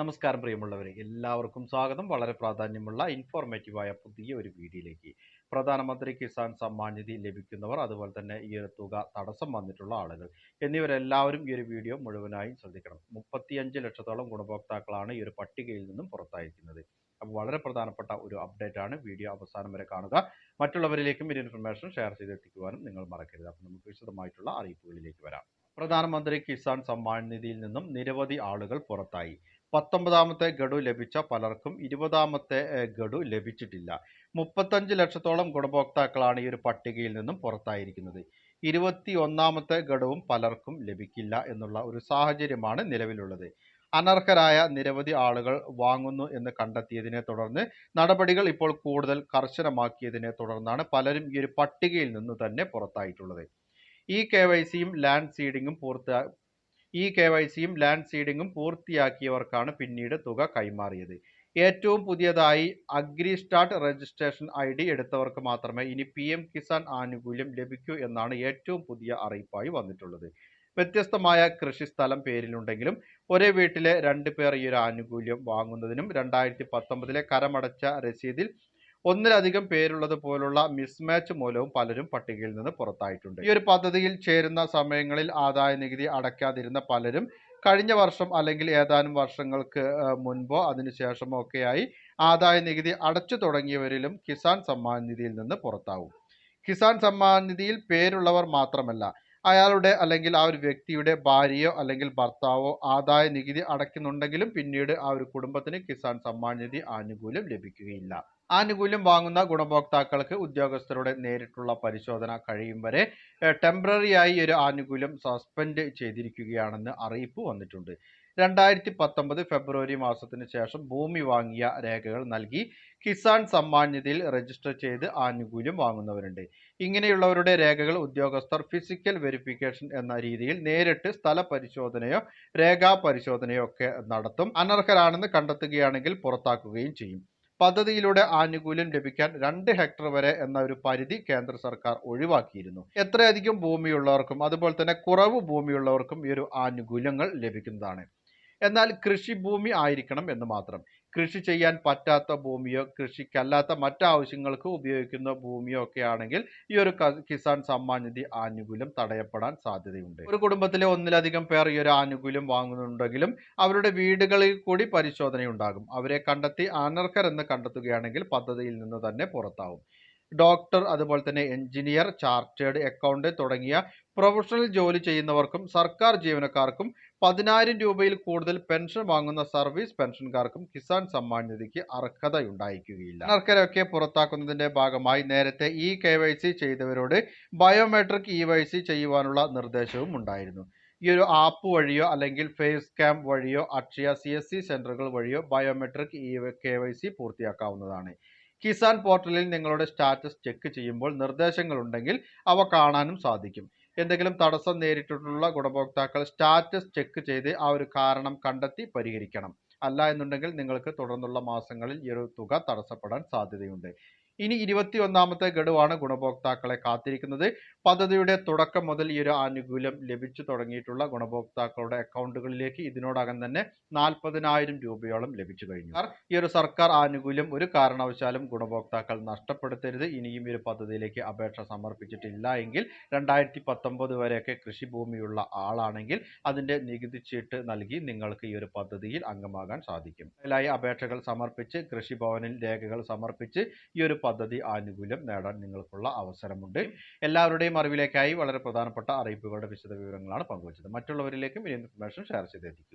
നമസ്കാരം പ്രിയമുള്ളവരെ എല്ലാവർക്കും സ്വാഗതം. വളരെ പ്രാധാന്യമുള്ള ഇൻഫോർമേറ്റീവായ പുതിയ ഒരു വീഡിയോയിലേക്ക്. പ്രധാനമന്ത്രി കിസാൻ സമ്മാൻ നിധി ലഭിക്കുന്നവർ അതുപോലെ തന്നെ ഈ ഒരു തുക തടസ്സം വന്നിട്ടുള്ള ആളുകൾ എന്നിവരെല്ലാവരും ഈ ഒരു വീഡിയോ മുഴുവനായും ശ്രദ്ധിക്കണം. മുപ്പത്തിയഞ്ച് ലക്ഷത്തോളം ഗുണഭോക്താക്കളാണ് ഈ ഒരു പട്ടികയിൽ നിന്നും പുറത്തായിരിക്കുന്നത്. അപ്പോൾ വളരെ പ്രധാനപ്പെട്ട ഒരു അപ്ഡേറ്റ് ആണ്. വീഡിയോ അവസാനം വരെ കാണുക. മറ്റുള്ളവരിലേക്കും ഈ ഇൻഫർമേഷൻ ഷെയർ ചെയ്തെത്തിക്കുവാനും നിങ്ങൾ മറക്കരുത്. അപ്പോൾ നമുക്ക് വിശദമായിട്ടുള്ള അറിയിപ്പുകളിലേക്ക് വരാം. പ്രധാനമന്ത്രി കിസാൻ സമ്മാൻ നിധിയിൽ നിന്നും നിരവധി ആളുകൾ പുറത്തായി. പത്തൊമ്പതാമത്തെ ഗഡു ലഭിച്ച പലർക്കും ഇരുപതാമത്തെ ഗഡു ലഭിച്ചിട്ടില്ല. മുപ്പത്തഞ്ച് ലക്ഷത്തോളം ഗുണഭോക്താക്കളാണ് ഈ ഒരു പട്ടികയിൽ നിന്നും പുറത്തായിരിക്കുന്നത്. ഇരുപത്തി ഒന്നാമത്തെ ഗഡുവും പലർക്കും ലഭിക്കില്ല എന്നുള്ള ഒരു സാഹചര്യമാണ് നിലവിലുള്ളത്. അനർഹരായ നിരവധി ആളുകൾ വാങ്ങുന്നു എന്ന് കണ്ടെത്തിയതിനെ തുടർന്ന് നടപടികൾ ഇപ്പോൾ കൂടുതൽ കർശനമാക്കിയതിനെ തുടർന്നാണ് പലരും ഈ ഒരു പട്ടികയിൽ നിന്ന് തന്നെ പുറത്തായിട്ടുള്ളത്. ഈ കെ വൈ സിയും ലാൻഡ് സീഡിങ്ങും പൂർത്തിയാ ഈ കെ വൈ സിയും ലാൻഡ് സീഡിങ്ങും പൂർത്തിയാക്കിയവർക്കാണ് പിന്നീട് തുക കൈമാറിയത്. ഏറ്റവും പുതിയതായി agri stack registration I D എടുത്തവർക്ക് മാത്രമേ ഇനി പി എം കിസാൻ ആനുകൂല്യം ലഭിക്കൂ എന്നാണ് ഏറ്റവും പുതിയ അറിയിപ്പായി വന്നിട്ടുള്ളത്. വ്യത്യസ്തമായ കൃഷിസ്ഥലം പേരിലുണ്ടെങ്കിലും ഒരേ വീട്ടിലെ രണ്ട് പേർ ഈ ഒരു ആനുകൂല്യം വാങ്ങുന്നതിനും രണ്ടായിരത്തി പത്തൊമ്പതിലെ കരമടച്ച രസീതിൽ ഒന്നിലധികം പേരുള്ളത് പോലുള്ള മിസ്മാച്ച് മൂലവും പലരും പട്ടികയിൽ നിന്ന് പുറത്തായിട്ടുണ്ട്. ഈ ഒരു പദ്ധതിയിൽ ചേരുന്ന സമയങ്ങളിൽ ആദായ നികുതി അടയ്ക്കാതിരുന്ന പലരും കഴിഞ്ഞ വർഷം അല്ലെങ്കിൽ ഏതാനും വർഷങ്ങൾക്ക് മുൻപോ അതിനുശേഷമോ ഒക്കെയായി ആദായ നികുതി അടച്ചു തുടങ്ങിയവരിലും കിസാൻ സമ്മാൻ നിധിയിൽ നിന്ന് പുറത്താവും. കിസാൻ സമ്മാൻ നിധിയിൽ പേരുള്ളവർ മാത്രമല്ല അയാളുടെ അല്ലെങ്കിൽ ആ ഒരു വ്യക്തിയുടെ ഭാര്യയോ അല്ലെങ്കിൽ ഭർത്താവോ ആദായ നികുതി അടയ്ക്കുന്നുണ്ടെങ്കിലും പിന്നീട് ആ ഒരു കുടുംബത്തിന് കിസാൻ സമ്മാൻ നിധി ആനുകൂല്യം ലഭിക്കുകയില്ല. ആനുകൂല്യം വാങ്ങുന്ന ഗുണഭോക്താക്കൾക്ക് ഉദ്യോഗസ്ഥരുടെ നേരിട്ടുള്ള പരിശോധന കഴിയും വരെ ടെമ്പററി ആയി ഒരു ആനുകൂല്യം സസ്പെൻഡ് ചെയ്തിരിക്കുകയാണെന്ന് അറിയിപ്പ് വന്നിട്ടുണ്ട്. രണ്ടായിരത്തി പത്തൊമ്പത് ഫെബ്രുവരി മാസത്തിന് ശേഷം ഭൂമി വാങ്ങിയ രേഖകൾ നൽകി കിസാൻ സമ്മാൻ നിധിയിൽ രജിസ്റ്റർ ചെയ്ത് ആനുകൂല്യം വാങ്ങുന്നവരുണ്ട്. ഇങ്ങനെയുള്ളവരുടെ രേഖകൾ ഉദ്യോഗസ്ഥർ ഫിസിക്കൽ വെരിഫിക്കേഷൻ എന്ന രീതിയിൽ നേരിട്ട് സ്ഥല പരിശോധനയോ രേഖാ പരിശോധനയോ ഒക്കെ നടത്തും. അനർഹരാണെന്ന് കണ്ടെത്തുകയാണെങ്കിൽ പുറത്താക്കുകയും ചെയ്യും. പദ്ധതിയിലൂടെ ആനുകൂല്യം ലഭിക്കാൻ രണ്ട് ഹെക്ടർ വരെ എന്ന ഒരു പരിധി കേന്ദ്ര സർക്കാർ ഒഴിവാക്കിയിരുന്നു. എത്രയധികം ഭൂമിയുള്ളവർക്കും അതുപോലെ തന്നെ കുറവ് ഭൂമിയുള്ളവർക്കും ഈ ഒരു ആനുകൂല്യങ്ങൾ ലഭിക്കുന്നതാണ്. എന്നാൽ കൃഷിഭൂമി ആയിരിക്കണം എന്ന് മാത്രം. കൃഷി ചെയ്യാൻ പറ്റാത്ത ഭൂമിയോ കൃഷിക്കല്ലാത്ത മറ്റാവശ്യങ്ങൾക്ക് ഉപയോഗിക്കുന്ന ഭൂമിയോ ഒക്കെ ആണെങ്കിൽ ഈ ഒരു കിസാൻ സമ്മാൻ നിധി ആനുകൂല്യം തടയപ്പെടാൻ സാധ്യതയുണ്ട്. ഒരു കുടുംബത്തിലെ ഒന്നിലധികം പേർ ഈ ഒരു ആനുകൂല്യം വാങ്ങുന്നുണ്ടെങ്കിലും അവരുടെ വീടുകളിൽ കൂടി പരിശോധനയുണ്ടാകും. അവരെ കണ്ടെത്തി അനർഹരെന്ന് കണ്ടെത്തുകയാണെങ്കിൽ പദ്ധതിയിൽ നിന്ന് തന്നെ പുറത്താവും. ഡോക്ടർ അതുപോലെ തന്നെ എഞ്ചിനീയർ ചാർട്ടേഡ് അക്കൗണ്ട് തുടങ്ങിയ പ്രൊഫഷണൽ ജോലി ചെയ്യുന്നവർക്കും സർക്കാർ ജീവനക്കാർക്കും പതിനായിരം രൂപയിൽ കൂടുതൽ പെൻഷൻ വാങ്ങുന്ന സർവീസ് പെൻഷൻകാർക്കും കിസാൻ സമ്മാൻ നിധിക്ക് അർഹതയുണ്ടായിരിക്കുകയില്ല. അർഹരൊക്കെ പുറത്താക്കുന്നതിന്റെ ഭാഗമായി നേരത്തെ ഇ കെ വൈ സി ചെയ്തവരോട് ബയോമെട്രിക് ഇ വൈ സി ചെയ്യുവാനുള്ള നിർദ്ദേശവും ഉണ്ടായിരുന്നു. ഈ ഒരു ആപ്പ് വഴിയോ അല്ലെങ്കിൽ ഫേസ് ക്യാമ്പ് വഴിയോ അക്ഷയ സി എസ് സി സെന്ററുകൾ വഴിയോ biometric E K Y C പൂർത്തിയാക്കാവുന്നതാണ്. Kisan പോർട്ടലിൽ നിങ്ങളുടെ സ്റ്റാറ്റസ് ചെക്ക് ചെയ്യുമ്പോൾ നിർദ്ദേശങ്ങളുണ്ടെങ്കിൽ അവ കാണാനും സാധിക്കും. എന്തെങ്കിലും തടസ്സം നേരിട്ടിട്ടുള്ള ഗുണഭോക്താക്കൾ സ്റ്റാറ്റസ് ചെക്ക് ചെയ്ത് ആ ഒരു കാരണം കണ്ടെത്തി പരിഹരിക്കണം. അല്ല എന്നുണ്ടെങ്കിൽ നിങ്ങൾക്ക് തുടർന്നുള്ള മാസങ്ങളിൽ ഈ ഒരു തുക തടസ്സപ്പെടാൻ സാധ്യതയുണ്ട്. ഇനി ഇരുപത്തി ഒന്നാമത്തെ ഗഡുവാണ് ഗുണഭോക്താക്കളെ കാത്തിരിക്കുന്നത്. പദ്ധതിയുടെ തുടക്കം മുതൽ ഈ ഒരു ആനുകൂല്യം ലഭിച്ചു തുടങ്ങിയിട്ടുള്ള ഗുണഭോക്താക്കളുടെ അക്കൗണ്ടുകളിലേക്ക് ഇതിനോടകം തന്നെ നാൽപ്പതിനായിരം രൂപയോളം ലഭിച്ചു കഴിഞ്ഞു. ഈ ഒരു സർക്കാർ ആനുകൂല്യം ഒരു കാരണവശാലും ഗുണഭോക്താക്കൾ നഷ്ടപ്പെടുത്തരുത്. ഇനിയും ഈ ഒരു പദ്ധതിയിലേക്ക് അപേക്ഷ സമർപ്പിച്ചിട്ടില്ല എങ്കിൽ രണ്ടായിരത്തി പത്തൊമ്പത് വരെയൊക്കെ കൃഷിഭൂമിയുള്ള ആളാണെങ്കിൽ അതിന്റെ നികുതി ചീട്ട് നൽകി നിങ്ങൾക്ക് ഈ ഒരു പദ്ധതിയിൽ അംഗമാകാൻ സാധിക്കും. അതിലായി അപേക്ഷകൾ സമർപ്പിച്ച് കൃഷിഭവനിൽ രേഖകൾ സമർപ്പിച്ച് ഈ ഒരു പദ്ധതി ആനുകൂല്യം നേടാൻ നിങ്ങൾക്കുള്ള അവസരമുണ്ട്. എല്ലാവരുടെയും അറിവിലേക്കായി വളരെ പ്രധാനപ്പെട്ട അറിയിപ്പുകളുടെ വിശദ വിവരങ്ങളാണ് പങ്കുവച്ചത്. മറ്റുള്ളവരിലേക്കും ഈ ഇൻഫർമേഷൻ ഷെയർ ചെയ്തെത്തിക്കുക